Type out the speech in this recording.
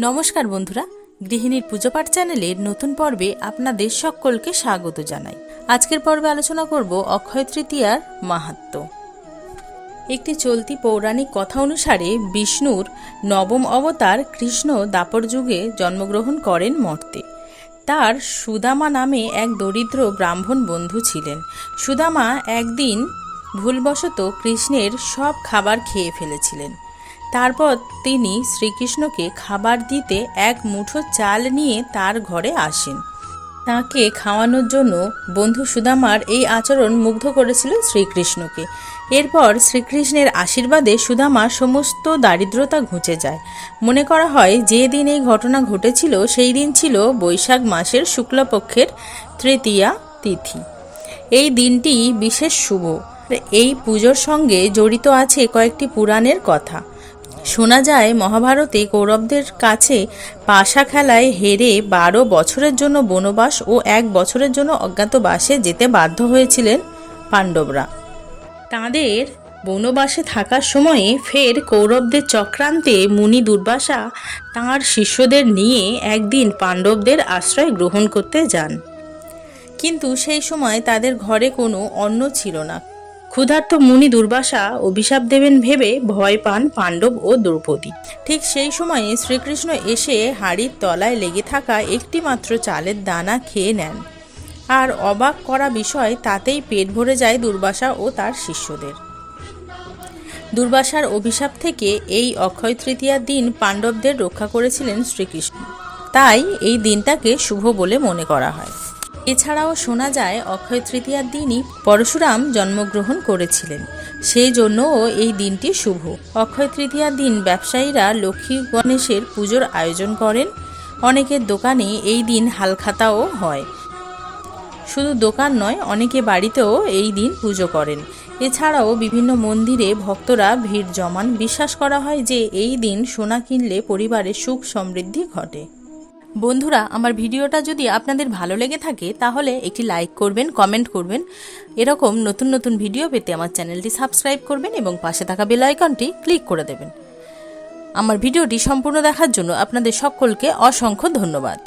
নমস্কার বন্ধুরা, গৃহিণীর পুজোপাঠ চ্যানেলের নতুন পর্বে আপনাদের সকলকে স্বাগত জানাই। আজকের পর্বে আলোচনা করব অক্ষয় তৃতীয়ার মাহাত্ম্য একটি চলতি পৌরাণিক কথা অনুসারে বিষ্ণুর নবম অবতার কৃষ্ণ দাপর যুগে জন্মগ্রহণ করেন মর্তে। তার সুদামা নামে এক দরিদ্র ব্রাহ্মণ বন্ধু ছিলেন। সুদামা একদিন ভুলবশত কৃষ্ণের সব খাবার খেয়ে ফেলেছিলেন। তারপর তিনি শ্রীকৃষ্ণকে খাবার দিতে এক মুঠো চাল নিয়ে তার ঘরে আসেন। তাকে খাওয়ানোর জন্য বন্ধু সুদামার এই আচরণ মুগ্ধ করেছিল শ্রীকৃষ্ণকে। এরপর শ্রীকৃষ্ণের আশীর্বাদে সুদামা সমস্ত দারিদ্রতা ঘুচে যায়। মনে করা হয় যে দিন এই ঘটনা ঘটেছিল, সেই দিন ছিল বৈশাখ মাসের শুক্লপক্ষের তৃতীয়া তিথি। এই দিনটি বিশেষ শুভ। এই পুজোর সঙ্গে জড়িত আছে কয়েকটি পুরাণের কথা। শোনা যায়, মহাভারতে কৌরবদের কাছে পাশা খেলায় হেরে বারো বছরের জন্য বনবাস ও এক বছরের জন্য অজ্ঞাতবাসে যেতে বাধ্য হয়েছিলেন পাণ্ডবরা। তাদের বনবাসে থাকার সময়ে ফের কৌরবদের চক্রান্তে মুনি দুর্বাসা তাঁর শিষ্যদের নিয়ে একদিন পাণ্ডবদের আশ্রয় গ্রহণ করতে যান। কিন্তু সেই সময় তাদের ঘরে কোনো অন্ন ছিল না। ক্ষুধার্ত মুনি দুর্বাসা অভিশাপ দেবেন ভেবে ভয় পান পাণ্ডব ও দ্রৌপদী। ঠিক সেই সময়ে শ্রীকৃষ্ণ এসে হাড়ির তলায় লেগে থাকা একটি মাত্র চালের দানা খেয়ে নেন। আর অবাক করা বিষয় তাতেই পেট ভরে যায় দুর্বাসা ও তার শিষ্যদের। দুর্বাসার অভিশাপ থেকে এই অক্ষয় তৃতীয়ার দিন পাণ্ডবদের রক্ষা করেছিলেন শ্রীকৃষ্ণ। তাই এই দিনটাকে শুভ বলে মনে করা হয়। এছাড়াও শোনা যায়, অক্ষয় তৃতীয়ার দিনই পরশুরাম জন্মগ্রহণ করেছিলেন। সেই জন্যও এই দিনটি শুভ। অক্ষয় তৃতীয়ার দিন ব্যবসায়ীরা লক্ষ্মী গণেশের পুজোর আয়োজন করেন। অনেকের দোকানে এই দিন হালখাতাও হয়। শুধু দোকান নয়, অনেকে বাড়িতেও এই দিন পুজো করেন। এছাড়াও বিভিন্ন মন্দিরে ভক্তরা ভিড় জমান। বিশ্বাস করা হয় যে এই দিন সোনা কিনলে পরিবারে সুখ সমৃদ্ধি ঘটে। বন্ধুরা, আমার ভিডিওটা যদি আপনাদের ভালো লেগে থাকে, তাহলে একটি লাইক করবেন, কমেন্ট করবেন। এরকম নতুন নতুন ভিডিও পেতে আমার চ্যানেলটি সাবস্ক্রাইব করবেন এবং পাশে থাকা বেল আইকনটি ক্লিক করে দেবেন। আমার ভিডিওটি সম্পূর্ণ দেখার জন্য আপনাদের সকলকে অসংখ্য ধন্যবাদ।